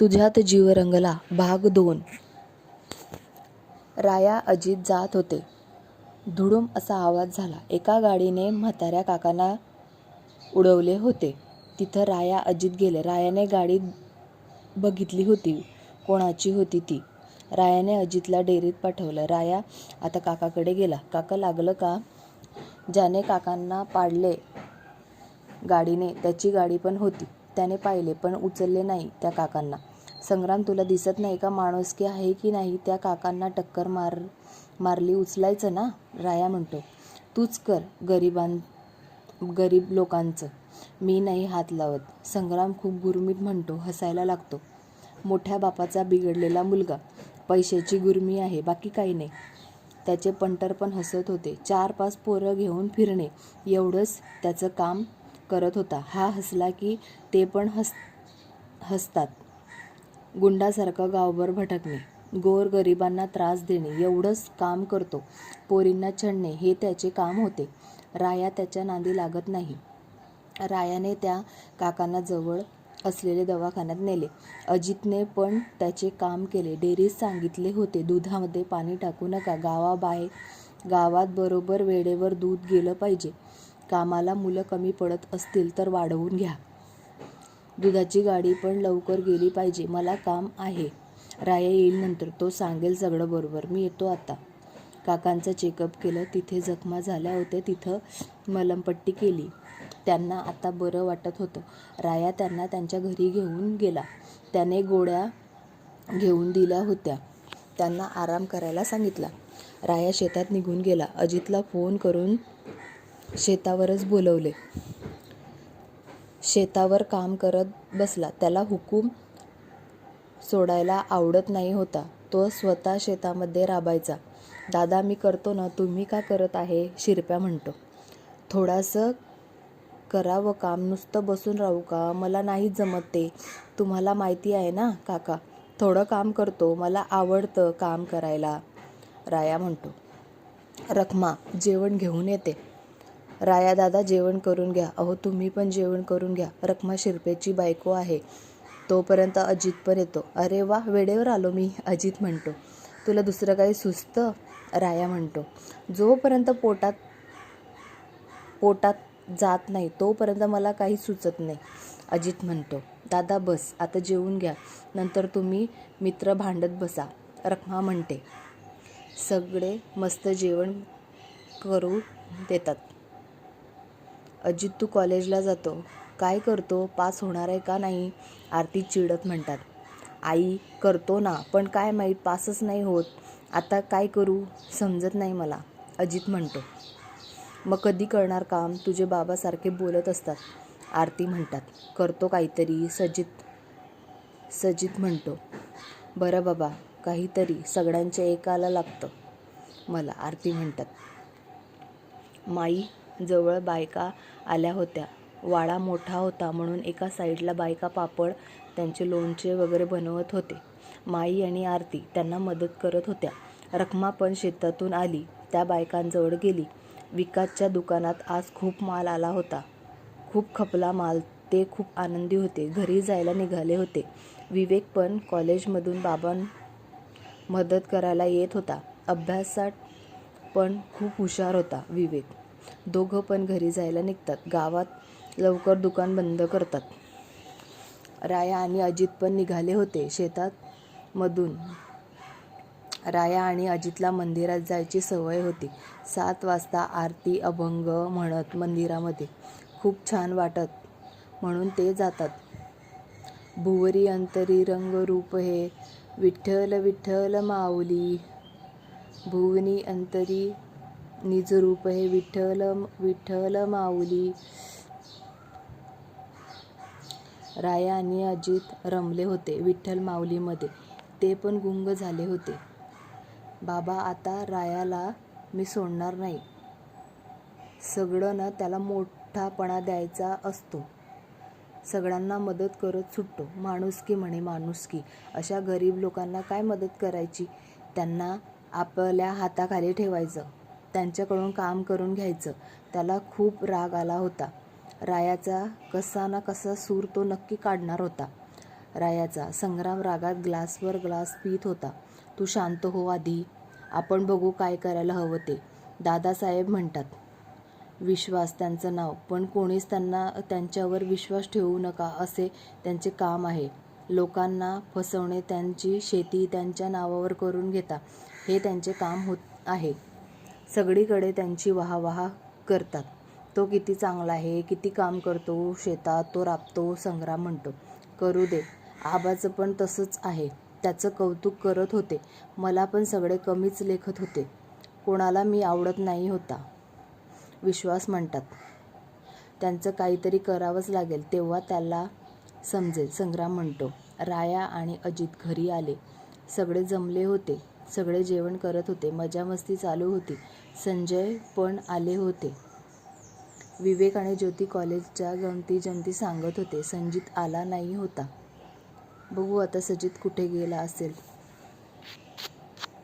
तुझ्यात जीव रंगला भाग दोन. राया अजित जात होते. धुडूम असा आवाज झाला. एका गाडीने म्हाताऱ्या काकांना उडवले होते. तिथं राया अजित गेले. रायाने गाडी बघितली होती. कोणाची होती ती? रायाने अजितला डेरीत पाठवलं. राया आता काकाकडे गेला. काका लागलं का? ज्याने काकांना पाडले गाडीने त्याची गाडी पण होती. त्याने पाहिले पण उचलले नाही त्या काकांना. संग्राम तुला दिसत नाही का माणुसकी आहे की नाही? त्या काकांना टक्कर मार मारली उचलायचं ना? राया म्हणतो. तूच कर गरिबां गरीब लोकांचं. मी नाही हात लावत. संग्राम खूप गुरमीत म्हणतो. हसायला लागतो. मोठ्या बापाचा बिघडलेला मुलगा. पैशाची गुरमी आहे. बाकी काही नाही. त्याचे पंटर पण हसत होते. चार पाच पोरं घेऊन फिरणे. एवढंच त्याचं काम करत होता. हा हसला की ते पण हस हसतात. गुंडासारखं गावभर भटकणे गोर गरिबांना त्रास देणे एवढंच काम करतो. पोरींना छळणे हे त्याचे काम होते. राया त्याच्या नांदी लागत नाही. रायाने त्या काकांना जवळ असलेले दवाखान्यात नेले. अजितने पण त्याचे काम केले. डेअरीत सांगितले होते दुधामध्ये पाणी टाकू नका. गावाबाहेर गावात बरोबर वेळेवर दूध गेलं पाहिजे. कामाला मुलं कमी पडत असतील तर वाढवून घ्या. दुधाची गाडी पण लवकर गेली पाहिजे. मला काम आहे. राया येईल नंतर. तो सांगेल सगळं बरोबर. मी येतो आता. काकांचं चेकअप केलं. तिथे जखमा झाल्या होत्या. तिथं मलमपट्टी केली. त्यांना आता बरं वाटत होतं. राया त्यांना त्यांच्या घरी घेऊन गेला. त्याने गोळ्या घेऊन दिल्या होत्या. त्यांना आराम करायला सांगितला. राया शेतात निघून गेला. अजितला फोन करून शेतावरच बोलवले. शेतावर काम करत बसला. त्याला हुकूम सोडायला आवडत नाही होता. तो स्वतः शेतामध्ये राबायचा. दादा मी करतो ना. तुम्ही का करत आहे? शिरप्या म्हणतो. थोडंसं करावं काम. नुसतं बसून राहू का? मला नाही जमत ते. तुम्हाला माहिती आहे ना काका? थोडं काम करतो. मला आवडतं काम करायला. राया म्हणतो. रखमा जेवण घेऊन येते. राया दादा जेवण करून घ्या. अहो तुम्ही पण जेवण करून घ्या. रखमा शिरपेची बायको आहे. तोपर्यंत अजित पण येतो. अरे वा वेळेवर आलो मी अजित म्हणतो. तुला दुसरं काही सुचतं राया म्हणतो. जोपर्यंत पोटात पोटात जात नाही तोपर्यंत मला काही सुचत नाही अजित म्हणतो. दादा बस आता जेवून घ्या. नंतर तुम्ही मित्र भांडत बसा रखमा म्हणते. सगळे मस्त जेवण करू देतात. अजित तू कॉलेजला जातो. काय करतो? पास होणार आहे का नाही? आरती चिडत म्हणतात. आई करतो ना पण काय माहीत पासच नाही होत. आता काय करू? समजत नाही मला. अजित म्हणतो. मग कधी करणार काम? तुझे बाबासारखे बोलत असतात. आरती म्हणतात. करतो काहीतरी सजित. सजित म्हणतो. बरं बाबा काहीतरी सगळ्यांच्या एकाला लागतं. मला आरती म्हणतात. माई जवळ बायका आल्या होत्या. वाडा मोठा होता म्हणून एका साईडला बायका पापड त्यांचे लोणचे वगैरे बनवत होते. माई आणि आरती त्यांना मदत करत होत्या. रखमा पण शेतातून आली. त्या बायकांजवळ गेली. विकासच्या दुकानात आज खूप माल आला होता. खूप खपला माल. ते खूप आनंदी होते. घरी जायला निघाले होते. विवेक पण कॉलेजमधून बाबां मदत करायला येत होता. अभ्यासात पण खूप हुशार होता विवेक. दोघं पण घरी जायला निघतात. गावात लवकर दुकान बंद करतात. राया आणि अजित पण निघाले होते शेतात मधून. राया आणि अजितला मंदिरात जायची सवय होती. सात वाजता आरती अभंग म्हणत मंदिरामध्ये. खूप छान वाटत म्हणून ते जातात. भुवरी अंतरी रंगरूप हे विठ्ठल विठ्ठल माऊली. भुवनी अंतरी निजरूप हे विठ्ठल विठ्ठल माऊली. राया आणि अजित रमले होते विठ्ठल माऊलीमध्ये. ते पण गुंग झाले होते. बाबा आता रायाला मी सोडणार नाही. सगळं ना त्याला मोठापणा द्यायचा असतो. सगळ्यांना मदत करत सुटतो. माणुसकी म्हणे माणुसकी अशा गरीब लोकांना काय मदत करायची? त्यांना आपल्या हाताखाली ठेवायचं. त्यांच्याकडून काम करून घ्यायचं. त्याला खूप राग आला होता. रायाचा कसा ना कसा सूर तो नक्की काढणार होता. रायाचा संग्राम रागात ग्लासवर ग्लास पीत होता. तू शांत हो आधी. आपण बघू काय करायला हवं ते. दादासाहेब म्हणतात. विश्वास त्यांचं नाव. पण कोणीच त्यांना त्यांच्यावर विश्वास ठेवू नका असे त्यांचे काम आहे. लोकांना फसवणे त्यांची शेती त्यांच्या नावावर करून घेता. हे त्यांचे काम होत आहे. सगळीकडे त्यांची वाहवाह करतात. तो किती चांगला आहे किती काम करतो शेतात तो राबतो संग्राम म्हणतो. करू दे. आबाचं पण तसंच आहे. त्याचं कौतुक करत होते. मला पण सगळे कमीच लेखत होते. कोणाला मी आवडत नाही होता. विश्वास म्हणतात. त्यांचं काहीतरी करावंच लागेल तेव्हा त्याला समजेल. संग्राम म्हणतो राया आणि अजित घरी आले. सगळे जमले होते. सगळे जेवण करत होते. मजा मस्ती चालू होती. संजय पण आले होते. विवेक आणि ज्योती कॉलेजच्या गमती जमती सांगत होते संजित आला नाही होता. बघू आता सजित कुठे गेला असेल.